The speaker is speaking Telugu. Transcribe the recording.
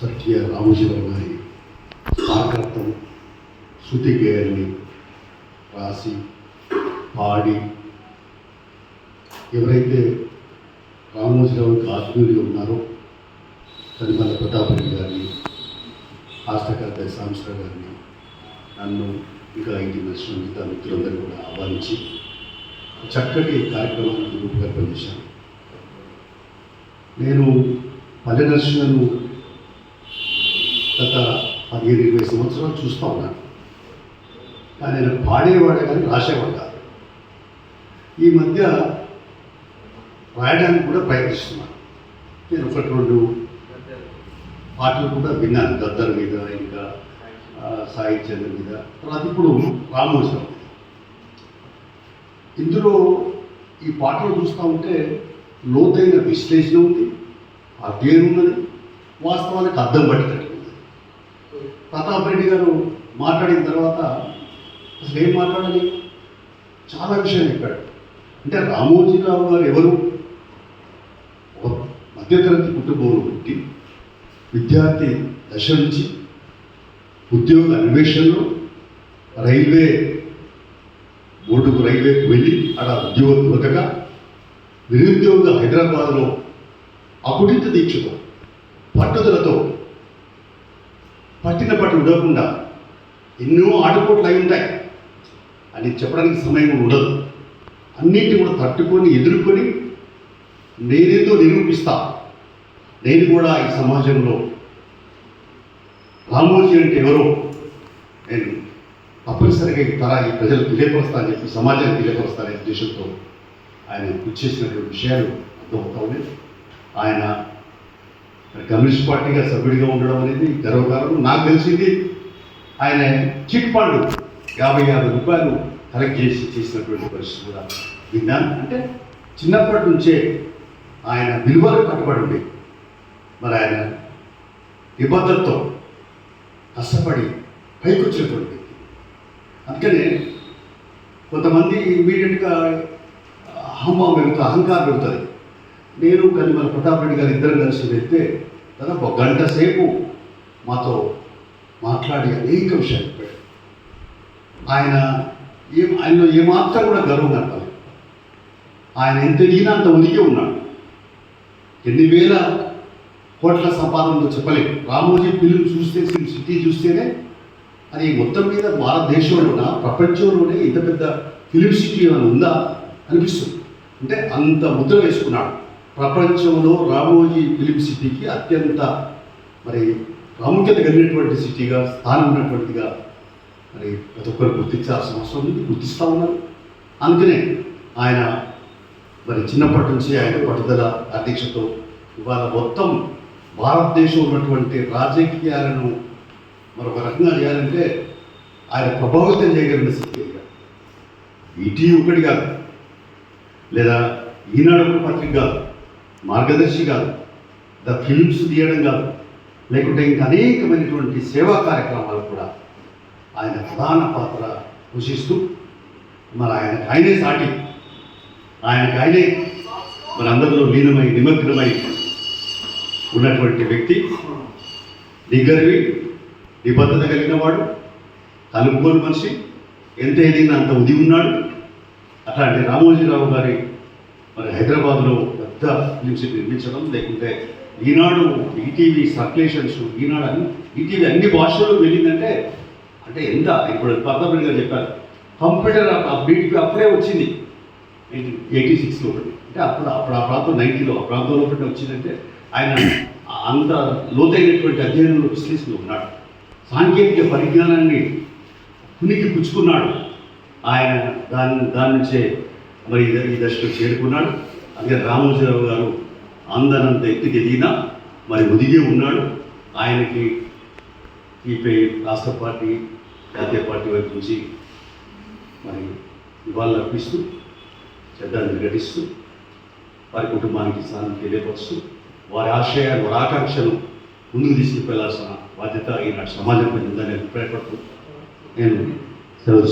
సత్య రామోజీరావు గారి సాకర్తం శృతి గేయాన్ని రాసి పాడి. ఎవరైతే రామోజీరావుకి ఆత్మీయులుగా ఉన్నారో తనిమల్ల ప్రతాప్ గారిని ఆష్టకర్త సాంసరావు గారిని నన్ను ఇంకా ఇంటి నచ్చిన మిగతా మిత్రులందరూ కూడా ఆహ్వానించి చక్కటి కార్యక్రమాన్ని రూపకల్పన చేశాను నేను పల్లె నర్సులను గత పదిహేను ఇరవై సంవత్సరాలు చూస్తూ ఉన్నాను కానీ నేను పాడేవాడే కానీ రాసేవాడు కాదు. ఈ మధ్య రాయడానికి కూడా ప్రయత్నిస్తున్నాను నేను ఒకటి రెండు పాటలు కూడా విన్నాను గద్దర్ మీద ఇంకా సాహిత్యం మీద. తర్వాత ఇప్పుడు రామోజీరావు ఇందులో ఈ పాటలు చూస్తూ ఉంటే లోతైన విశ్లేషణ ఉంది అధ్యయనం ఉన్నది వాస్తవానికి అర్థం పట్టేటట్టు ప్రతాప్ రెడ్డి గారు మాట్లాడిన తర్వాత అసలు ఏం మాట్లాడాలి? చాలా విషయాలు చెప్పాడు. అంటే రామోజీరావు గారు ఎవరు? ఒక మధ్యతరగతి కుటుంబంలో పుట్టి విద్యార్థి దశ నుంచి ఉద్యోగ అన్వేషణలో రైల్వే బోర్డుకు రైల్వేకి వెళ్ళి అక్కడ ఉద్యోగం దొరకగా నిరుద్యోగ హైదరాబాద్లో అకుటిత దీక్షతో పట్టుదలతో పట్టిన పట్టు ఉండకుండా ఎన్నో ఆటపోట్లు అయి ఉంటాయి. అని చెప్పడానికి సమయం ఉండదు. అన్నింటినీ కూడా తట్టుకొని ఎదుర్కొని నేనేదో నిరూపిస్తా. నేను కూడా ఈ సమాజంలో రామోజీ అంటే ఎవరో నేను తప్పనిసరిగా ఈ ఈ ప్రజలకు తెలియపరుస్తా అని చెప్పి సమాజానికి తెలియపరుస్తాననే ఉద్దేశంతో ఆయన కృషి చేసినటువంటి విషయాలు అర్థమవుతా ఉన్నాయి. ఆయన కమ్యూనిస్ట్ పార్టీగా సభ్యుడిగా ఉండడం అనేది గర్వకారణం. నాకు తెలిసింది ఆయన చిట్ ఫండ్ యాభై యాభై రూపాయలు కలెక్ట్ చేసి చేసినటువంటి పరిస్థితి కూడా విన్నాను. అంటే చిన్నప్పటి నుంచే ఆయన విలువలు కట్టుబడి ఉండి. మరి ఆయన నిబద్ధతతో కష్టపడి పైకొచ్చినటువంటి వ్యక్తి. అందుకనే కొంతమంది ఇమీడియట్గా అహంభావం పెరుగుతుంది అహంకారం పెరుగుతుంది నేను కానీ మన ప్రతాప్ రెడ్డి గారు ఇద్దరు కలిసి వెళ్తే దాదాపు ఒక గంట సేపు మాతో మాట్లాడి అనేక విషయాలు చెప్పాడు. ఆయన ఏం ఆయనలో ఏమాత్రం కూడా గర్వం కనపాలి ఆయన ఎంత ఎదిగినా అంత ఉనికి ఉన్నాడు. ఎన్ని వేల కోట్ల సంపాదనలో ఉందో చెప్పలేము రామోజీ ఫిలిం చూస్తే సిటీ చూస్తేనే అది మొత్తం మీద భారతదేశంలోన ప్రపంచంలోనే ఇంత పెద్ద ఫిలిం సిటీ ఏమైనా ఉందా అనిపిస్తుంది. అంటే అంత ముద్ర వేసుకున్నాడు. ప్రపంచంలో రామోజీ ఫిలిం సిటీకి అత్యంత మరి ప్రాముఖ్యత కలిగినటువంటి సిటీగా స్థానం ఉన్నటువంటిదిగా మరి ప్రతి ఒక్కరు గుర్తించాల్సిన అవసరం ఉంది గుర్తిస్తూ ఉన్నారు. అందుకనే ఆయన మరి చిన్నప్పటి నుంచి ఆయన పట్టుదల అధ్యక్షతో ఇవాళ మొత్తం భారతదేశం ఉన్నటువంటి రాజకీయాలను మరొక రకంగా చేయాలంటే ఆయన ప్రభావితం చేయగలిగిన స్థితి ఈటీ ఒకటి కాదు లేదా ఈనాడు ఒక పత్రిక కాదు మార్గదర్శి కాదు ద ఫిల్మ్స్ తీయడం కాదు లేకుంటే ఇంకా అనేకమైనటువంటి సేవా కార్యక్రమాలు కూడా ఆయన ప్రధాన పాత్ర పోషిస్తూ మరి ఆయన ఆయనే సాటి. ఆయనకు ఆయనే మరి అందరిలో లీనమై నిమగ్నమై ఉన్నటువంటి వ్యక్తి. నిగర్వి నిబద్ధత కలిగిన వాడు కలుపుకోని మనిషి ఎంత ఎదిగినా అంత ఉది ఉన్నాడు. అట్లాంటి రామోజీరావు గారి మరి హైదరాబాద్లో పెద్ద నుంచి నిర్మించడం లేకుంటే ఈనాడు ఈటీవీ సర్క్యులేషన్స్ ఈనాడు అన్ని ఈటీవీ అన్ని భాషల్లో వెళ్ళిందంటే అంటే ఎంత? ఇప్పుడు పద్మపురి గారు చెప్పారు కంప్యూటర్ బీటీపీ అప్పుడే వచ్చింది. ఎయిటీ సిక్స్లో ఒకటి అంటే అప్పుడు అప్పుడు ఆ ప్రాంతం నైన్టీలో ఆ ప్రాంతంలో ఒకటి వచ్చిందంటే ఆయన అంత లోతైనటువంటి అధ్యయనంలో విశ్లేషణలో ఉన్నాడు సాంకేతిక పరిజ్ఞానాన్ని పునికి పుచ్చుకున్నాడు. ఆయన దాని దాని నుంచే మరి ఈ దశలో ఈ చేరుకున్నాడు. అందుకే రామోజీరావు గారు అందనంత ఎత్తుకి ఎదిగినా మరి ఒదిగే ఉన్నాడు. ఆయనకి ఈపై రాష్ట్ర పార్టీ జాతీయ పార్టీ వైపు నుంచి మరి ఇవాళ అర్పిస్తూ శ్రద్ధాంజలి ఘటిస్తూ వారి కుటుంబానికి స్థానం తెలియపరుస్తూ వారి ఆశయాలు వారి ఆకాంక్షలు ముందుకు తీసుకువెళ్ళాల్సిన బాధ్యత ఈనాటి సమాజంపై ఉందని అభిప్రాయపడుతూ నేను సెలవు